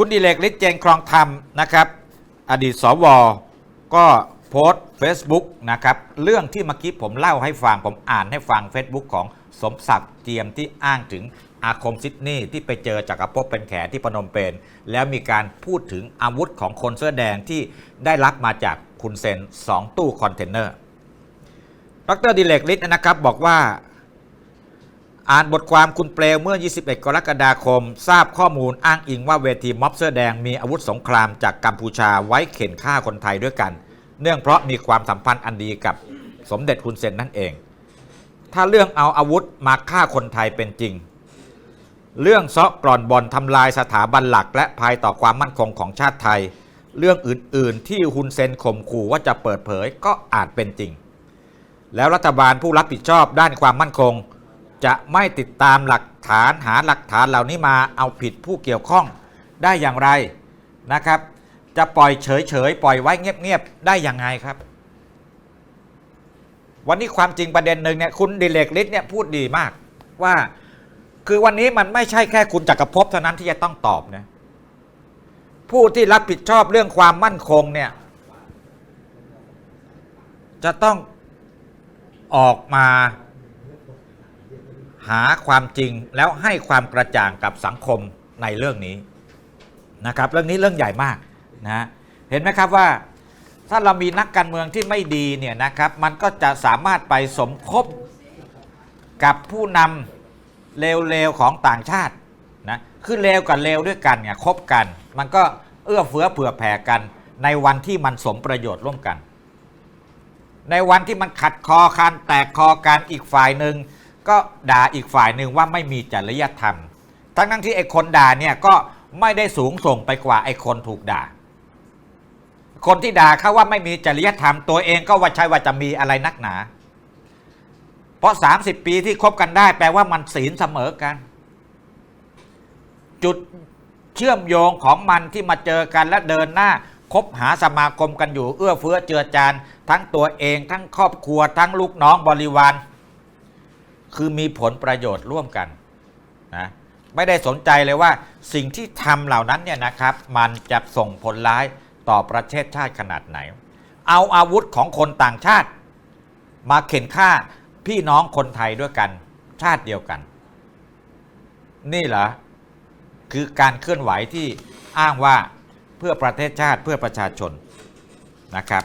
คุณดิเลกฤทธิ์เจนครองธรรมนะครับ อดีตสวก็โพสต์ Facebook นะครับ เรื่องที่เมื่อกี้ผมเล่าให้ฟัง ผมอ่านให้ฟัง Facebook ของสมศักดิ์เจียมที่อ้างถึงอาคมซิดนีย์ที่ไปเจอจักรภพเป็นแขที่พนมเปญแล้วมีการพูดถึงอาวุธของคนเสื้อแดงที่ได้รับมาจากคุณเซน 2 ตู้คอนเทนเนอร์ดรดิเลกฤทธิ์นะครับบอกว่า อ่านบทความคุณเปลวเมื่อ 21 กรกฎาคม ทราบข้อมูลอ้างอิงว่าเวทีม็อบเสื้อแดงมีอาวุธสงครามจากกัมพูชาไว้เข็นฆ่าคนไทยด้วยกัน เนื่องเพราะมีความสัมพันธ์อันดีกับสมเด็จคุณเซนนั่นเอง ถ้าเรื่องเอาอาวุธมาฆ่าคนไทยเป็นจริง เรื่องเซาะกร่อนบอนทำลายสถาบันหลัก และภัยต่อความมั่นคงของชาติไทย เรื่องอื่น ๆ ที่ฮุนเซนข่มขู่ว่าจะเปิดเผยก็อาจเป็นจริง แล้วรัฐบาลผู้รับผิดชอบด้านความมั่นคง จะไม่ติดตามหลักฐานหาหลักฐานเหล่านี้มาเอาผิดผู้เกี่ยวข้องได้อย่างไรนะครับ จะปล่อยเฉยๆปล่อยไว้เงียบๆได้อยังไงครับ วันนี้ความจริงประเด็นหนึ่งเนี่ยคุณดิเลกฤทธิ์เนี่ยพูดดีมากว่าคือวันนี้มันไม่ใช่แค่คุณจักรภพเท่านั้นที่จะต้องตอบนะผู้ที่รับผิดชอบเรื่องความมั่นคงเนี่ยจะต้องออกมา หาความจริงแล้วให้ความกระจ่างกับสังคมในเรื่องนี้นะครับเรื่องนี้เรื่องใหญ่มากนะเห็นไหมครับว่าถ้าเรามีนักการเมืองที่ไม่ดีเนี่ยนะครับมันก็จะสามารถไปสมคบกับผู้นำเลวๆของต่างชาตินะคือเลวกับเลวด้วยกันเนี่ยคบกัน มันก็เอื้อเฟื้อเผื่อแผ่กันในวันที่มันสมประโยชน์ร่วมกัน ในวันที่มันขัดคอกันแตกคอกันอีกฝ่ายหนึ่ง ก็ด่าอีกฝ่ายหนึ่งว่าไม่มีจริยธรรม ทั้งทั้งที่ไอ้คนด่าเนี่ยก็ไม่ได้สูงส่งไปกว่าไอ้คนถูกด่า คนที่ด่าเขาว่าไม่มีจริยธรรม ตัวเองก็ว่าใช่ว่าจะมีอะไรนักหนา เพราะ 30 ปีที่คบกันได้ แปลว่ามันศีลเสมอกัน จุดเชื่อมโยงของมันที่มาเจอกันและเดินหน้าคบหาสมาคมกันอยู่เอื้อเฟื้อเจือจานทั้งตัวเอง ทั้งครอบครัวทั้งลูกน้องบริวาร คือมีผลประโยชน์ร่วมกันนะไม่ได้สนใจเลยว่าสิ่งที่ทำเหล่านั้นเนี่ยนะครับ มันจะส่งผลร้ายต่อประเทศชาติขนาดไหน เอาอาวุธของคนต่างชาติ มาเข็นฆ่าพี่น้องคนไทยด้วยกันชาติเดียวกัน นี่เหรอคือการเคลื่อนไหวที่อ้างว่าเพื่อประเทศชาติเพื่อประชาชนนะครับ